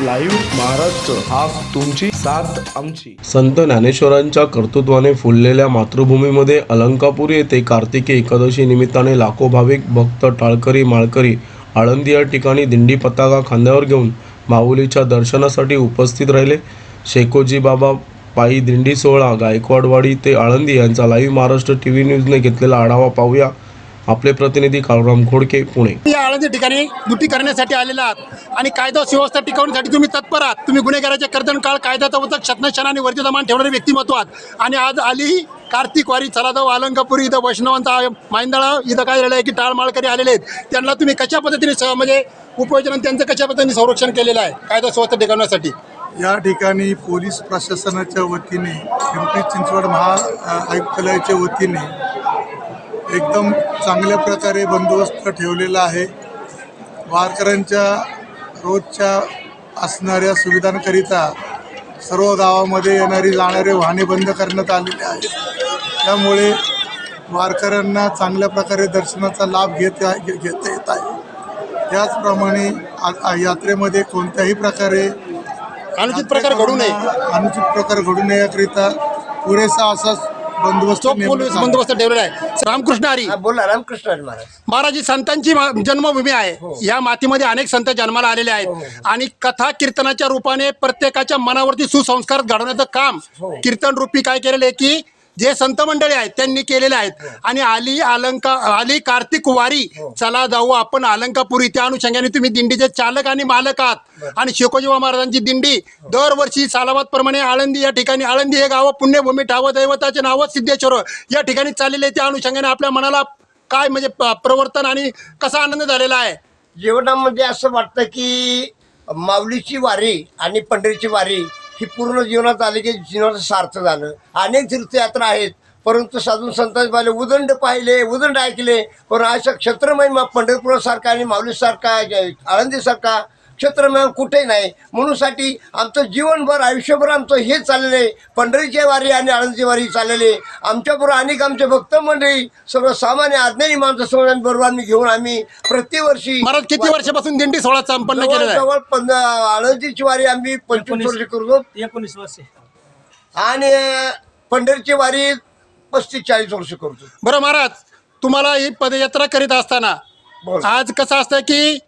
Live Maharashtra हा तुमची साथ आमची. संत ज्ञानेश्वरांच्या कर्तृत्वाने फुललेल्या मातृभूमीमध्ये अलंकापूर येथे कार्तिकी एकादशी निमित्ताने लाखो भाविक भक्त टाळकरी माळकरी आळंदी या ठिकाणी दिंडी पताका खांद्यावर घेऊन माऊलीच्या दर्शनासाठी उपस्थित राहिले. शेकोजी बाबा पायी दिंडी सोहळा गायकवाडवाडी ते आळंदी यांचा लाईव्ह महाराष्ट्र टी व्ही न्यूजने घेतलेला आढावा पाहूया. आपले प्रतिनिधी काळूराम खोडके पुणे. या आळंदी ठिकाणी दुटी करण्यासाठी आलेला आहात आणि कायदा सुव्यवस्था टिकवण्यासाठी तुम्ही तत्पर आहात. तुम्ही गुन्हेगाराच्या कर्दन काळ कायद्याचा वचक छतनक्षण आणि वर्जित मान ठेवणारे व्यक्तिमत्व आहात. आणि आज आली कार्तिक वारी चलादव अलंकापुरी इथं वैष्णवांचा मायंदळा इथं काय झालेलं आहे की टाळमाळकरी आलेले आहेत. त्यांना तुम्ही कशा पद्धतीने स- म्हणजे उपयोजन आणि त्यांचं कशा पद्धतीने संरक्षण केलेलं आहे? कायदा सुव्यवस्था टिकवण्यासाठी. या ठिकाणी पोलीस प्रशासनाच्या वतीने पिंपरी चिंचवड महा आयुक्तालयाच्या वतीने एकदम चांगल्या प्रकारे बंदोबस्त ठेवलेला आहे. वारकऱ्यांच्या रोजच्या असणाऱ्या सुविधांकरिता सर्व गावामध्ये येणारी जाणारे वाहने बंद करण्यात आलेले आहेत. त्यामुळे वारकऱ्यांना चांगल्या प्रकारे दर्शनाचा लाभ घेत घेता येत आहे. त्याचप्रमाणे यात्रेमध्ये कोणत्याही प्रकारे अनुचित प्रकार घडू नये. अनुचित प्रकार घडू नये याकरिता पुरेसा असा बंदोबस्त पोलीस. बंदोबस्त ठेवलेला आहे. रामकृष्ण हरी. हा, बोला रामकृष्ण हरी महाराज. महाराज ही संतांची मा- जन्मभूमी आहे. या मातीमध्ये अनेक संत जन्माला आलेले आहेत. आणि कथा कीर्तनाच्या रूपाने प्रत्येकाच्या मनावरती सुसंस्कार घडवण्याचं काम कीर्तन रूपी काय केलेलं आहे की जे संत मंडळी आहेत त्यांनी केलेले आहेत. आणि आली अलंका आली कार्तिक वारी चला जाऊ आपण अलंकापुरी. त्या अनुषंगाने तुम्ही दिंडीचे चालक आणि मालक आहात. आणि शेकोजीवा महाराजांची दिंडी दरवर्षी प्रमाणे आळंदी या ठिकाणी आळंदी हे गाव पुण्यभूमी ठाव दैवताचे नाव सिद्धेश्वर या ठिकाणी चाललेले आहे. त्या अनुषंगाने आपल्या मनाला काय म्हणजे प्रवर्तन आणि कसा आनंद झालेला आहे? जीवनामध्ये असं वाटतं की माऊलीची वारी आणि पंढरीची वारी ही पूर्ण जीवनात आली की जीवनाचं सार्थ झालं. अनेक तीर्थयात्रा आहेत. परंतु साधून संतांचे पाहिले उदंड पाहिले उदंड ऐकले. पण अशा क्षेत्रमय पंढरपूरसारखा आणि माऊलीसारखा आळंदीसारखा क्षेत्रमय कुठेही नाही. म्हणूनसाठी आमचं जीवनभर आयुष्यभर आमचं हे चाललेलं आहे. पंढरीची वारी आणि आळंदीची वारी चाललेली आहे. आमच्याबरोबर अनेक आमचे भक्त मंडळी सर्व सामान्य आज्ञानी माणसं समाजांबरोबर आम्ही घेऊन आम्ही प्रतिवर्षी महाराज किती वर्षापासून दिंडी सोहळा संपन्न केलेला आहे? जवळ पंध आळंदीची वारी आम्ही पंचवीस वर्ष करतो एकोणीस वर्षे. आणि पंढरीची वारी पस्तीस चाळीस वर्ष करतो बरं महाराज तुम्हाला ही पदयात्रा करीत असताना बोल. आज कसं असतं की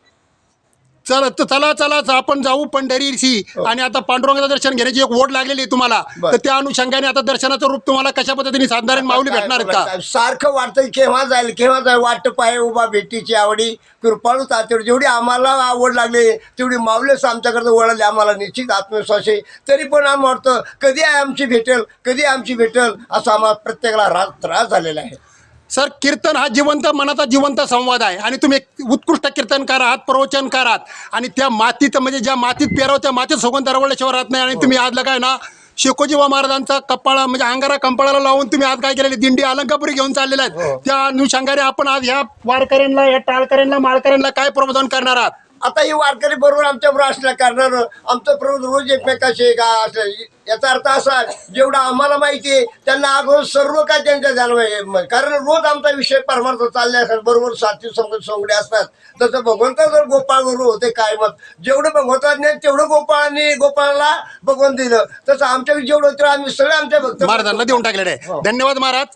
चला चला चला आपण जाऊ पंढरीशी. आणि आता पांडुरंगाचं दर्शन घेण्याची एक ओढ लागलेली आहे तुम्हाला. बर. तर त्या अनुषंगाने आता दर्शनाचं रूप तुम्हाला कशा पद्धतीने साधारण माऊली भेटणार आहेत का? सारखं वाटतं केव्हा जाईल केव्हा जाईल वाट पाय उभा भेटीची आवडी. कृपाळू तात्यावर जेवढी आम्हाला आवड लागली तेवढी माऊलेच आमच्याकडे वळले. आम्हाला निश्चित आत्मविश्वास आहे. तरी पण आम्हाला वाटतं कधी आहे आमची भेटेल कधी आमची भेटेल असं आम्हाला प्रत्येकाला रा- त्रास झालेला आहे. सर कीर्तन हा जिवंत मनाचा जिवंत संवाद आहे. आणि तुम्ही एक उत्कृष्ट कीर्तनकार आहात प्रवचनकार आहात. आणि त्या मातीत म्हणजे ज्या मातीत पेराव त्या मातीत सुगंध रवळल्याशिवाय राहत नाही. आणि तुम्ही आज काय ना शेकोजीवा महाराजांचा कपाळा म्हणजे अंगारा कंपाळाला लावून तुम्ही आज काय केलेली? दिंडी अलंकापुरी घेऊन चाललेल्या आहेत. त्या अनुषंगाने आपण आज ह्या वारकऱ्यांना या टाळकऱ्यांना माळकऱ्यांना काय प्रबोधन करणार आहात? आता ही वारकरी बरोबर आमच्या बरोबर असल्या कारणानं आमचं प्रभू रोज एकमेकाशी का असं याचा अर्थ असा जेवढं आम्हाला माहिती आहे त्यांना अगोदर सर्व काय त्यांच्या जाणवं कारण रोज आमचा विषय परमार्थ चालले असतात बरोबर साथी संगत सोंगडे असतात. तसं भगवंत जर गोपाळ गुरु होते काय मत? जेवढं भगवंताने तेवढं गोपाळाने गोपाळाला भगवंत दिलं. तसं आमच्या जेवढं होतं आम्ही सगळे आमच्या भक्त महाराजांना देऊन टाकलेले आहे. धन्यवाद महाराज.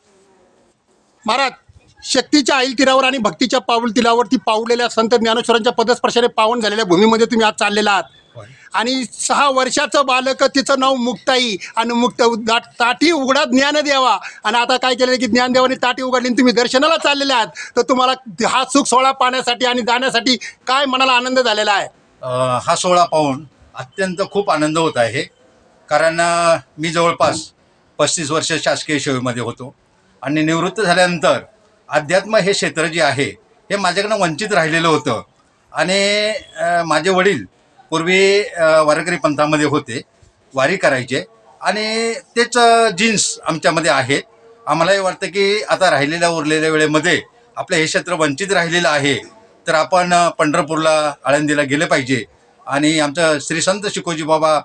महाराज शक्तीच्या आईल तीरावर आणि भक्तीच्या पाऊल तिलावरती पावलेल्या संत ज्ञानेश्वरांच्या पदस्पर्शाने पावन झालेल्या भूमीमध्ये तुम्ही आज चाललेला आहात. आणि सहा वर्षाचं बालक तिचं नाव मुक्ताई आणि मुक्त ताटी उघडा ज्ञान द्यावा. आणि आता काय केलं की ज्ञानदेवाने ताटी उघडली आणि तुम्ही दर्शनाला चाललेले आहात. तर तुम्हाला हा सुख सोहळा पाहण्यासाठी आणि जाण्यासाठी काय मनाला आनंद झालेला आहे? हा सोहळा पाहून अत्यंत खूप आनंद होत आहे. कारण मी जवळपास पस्तीस वर्ष शासकीय सेवेमध्ये होतो. आणि निवृत्त झाल्यानंतर अध्यात्म हे क्षेत्र जे आहे हे माझ्याकडनं वंचित राहिलेलं होतं. आणि माझे वडील पूर्वी वारकरी पंथामध्ये होते वारी करायचे. आणि तेच जीन्स आमच्यामध्ये आहेत आम्हालाही वाटतं की आता राहिलेल्या उरलेल्या वेळेमध्ये आपलं हे क्षेत्र वंचित राहिलेलं आहे तर आपण पंढरपूरला आळंदीला गेले पाहिजे. आणि आमचं श्री संत शिकोजी बाबा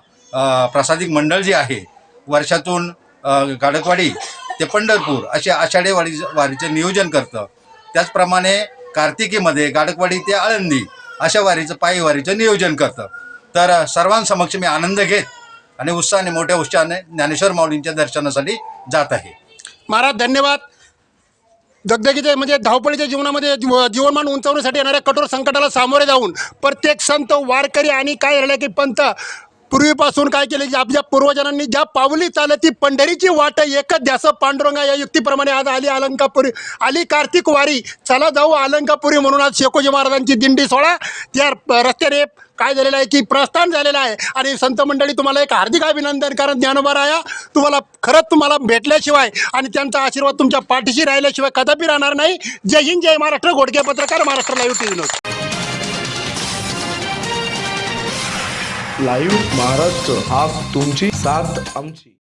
प्रासादिक मंडळ जे आहे वर्षातून गाडकवाडी ते पंढरपूर असे आषाढी वारी वारीचं नियोजन करतं. त्याचप्रमाणे कार्तिकीमध्ये गाडकवाडी ते आळंदी अशा वारीचं पायी वारीचं नियोजन करतं. तर सर्वांसमक्ष मी आनंद घेत आणि उत्साहाने मोठ्या उत्साहाने ज्ञानेश्वर माऊलींच्या दर्शनासाठी जात आहे. महाराज धन्यवाद. दगदगीचे म्हणजे धावपळीच्या जीवनामध्ये जीवनमान उंचावण्यासाठी येणाऱ्या कठोर संकटाला सामोरे जाऊन प्रत्येक संत वारकरी आणि काय झालं की पंत पूर्वीपासून काय केले की आपल्या पूर्वजांनी ज्या पावली चालत ती पंढरीची वाट एकच ध्यास पांडुरंगा या युक्तीप्रमाणे आज आली अलंकापुरी आली कार्तिक वारी. चला जाऊ अलंकापुरी म्हणून आज शेकोजी महाराजांची दिंडी सोळा त्या रस्त्याने काय झालेलं आहे की प्रस्थान झालेलं आहे. आणि संत मंडळी तुम्हाला एक हार्दिक अभिनंदन कारण ज्ञानोबा राया तुम्हाला खरंच तुम्हाला भेटल्याशिवाय आणि त्यांचा आशीर्वाद तुमच्या पाठीशी राहिल्याशिवाय कदापि राहणार नाही. जय हिंद जय महाराष्ट्र. घोडके पत्रकार Maharashtra live T V live Maharashtra हा तुमची साथ आमची.